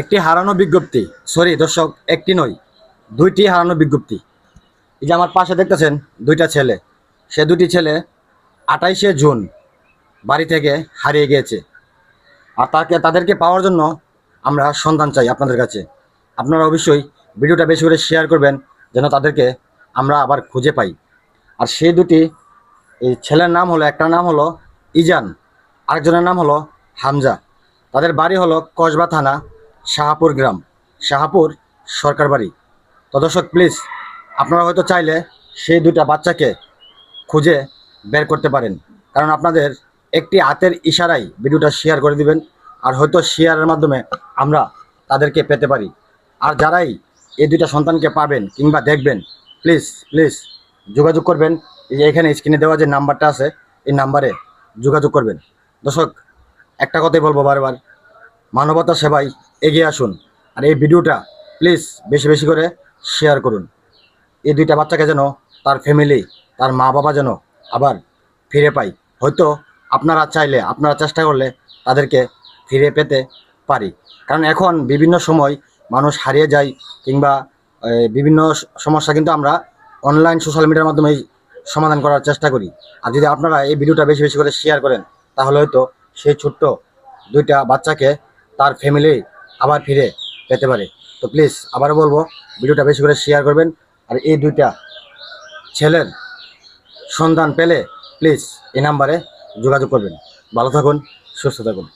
একটি হারানো বিজ্ঞপ্তি সরি দর্শক, একটি নয় দুইটি হারানো বিজ্ঞপ্তি। এই যে আমার পাশে দেখতেছেন দুইটা ছেলে, সে দুটি ছেলে আঠাইশে জুন বাড়ি থেকে হারিয়ে গিয়েছে। আর তাকে, তাদেরকে পাওয়ার জন্য আমরা সন্ধান চাই আপনাদের কাছে। আপনারা অবশ্যই ভিডিওটা বেশি করে শেয়ার করবেন, যেন তাদেরকে আমরা আবার খুঁজে পাই। আর সেই দুটি, এই ছেলের নাম হলো একটা নাম হলো ইজান, আরেকজনের নাম হলো হামজা। তাদের বাড়ি হলো কসবা থানা শাহাপুর গ্রাম। শাহাপুর সরকার বাড়ি। তো দর্শক প্লিজ আপনারা হয়তো চাইলে সেই দুটা বাচ্চাকে খুঁজে বের করতে পারেন। কারণ আপনাদের একটি হাতের ইশারায় ভিডিওটা শেয়ার করে দিবেন, আর হয়তো শেয়ারের মাধ্যমে আমরা তাদেরকে পেতে পারি। আর যারাই এই দুইটা সন্তানকে পাবেন কিংবা দেখবেন প্লিজ প্লিজ যোগাযোগ করবেন। এই যে এখানে স্ক্রিনে দেওয়া যে নাম্বারটা আছে, এই নাম্বারে যোগাযোগ করবেন। দর্শক, একটা কথাই বলব বারবার মানবতা সেবায় এগিয়ে আসুন। আর এই ভিডিওটা প্লিজ বেশি বেশি করে শেয়ার করুন। এই দুইটা বাচ্চাকে যেন তার ফ্যামিলি তার মা বাবা যেন আবার ফিরে পাই হয়তো আপনারা চাইলে, আপনারা চেষ্টা করলে তাদেরকে ফিরে পেতে পারি। কারণ এখন বিভিন্ন সময় মানুষ হারিয়ে যায় কিংবা বিভিন্ন সমস্যা কিন্তু আমরা অনলাইন সোশ্যাল মিডিয়ার মাধ্যমে সমাধান করার চেষ্টা করি। আর যদি আপনারা এই ভিডিওটা বেশি বেশি করে শেয়ার করেন, তাহলে হয়তো সেই ছোট্ট দুইটা বাচ্চাকে তার ফ্যামিলি আবার ফিরে পেতে পারে। তো প্লিজ আবারও বলব, ভিডিওটা বেশি করে শেয়ার করবেন। আর এই দুইটা ছেলের সন্ধান পেলে প্লিজ এই নাম্বারে যোগাযোগ করবেন। ভালো থাকুন, সুস্থ থাকুন।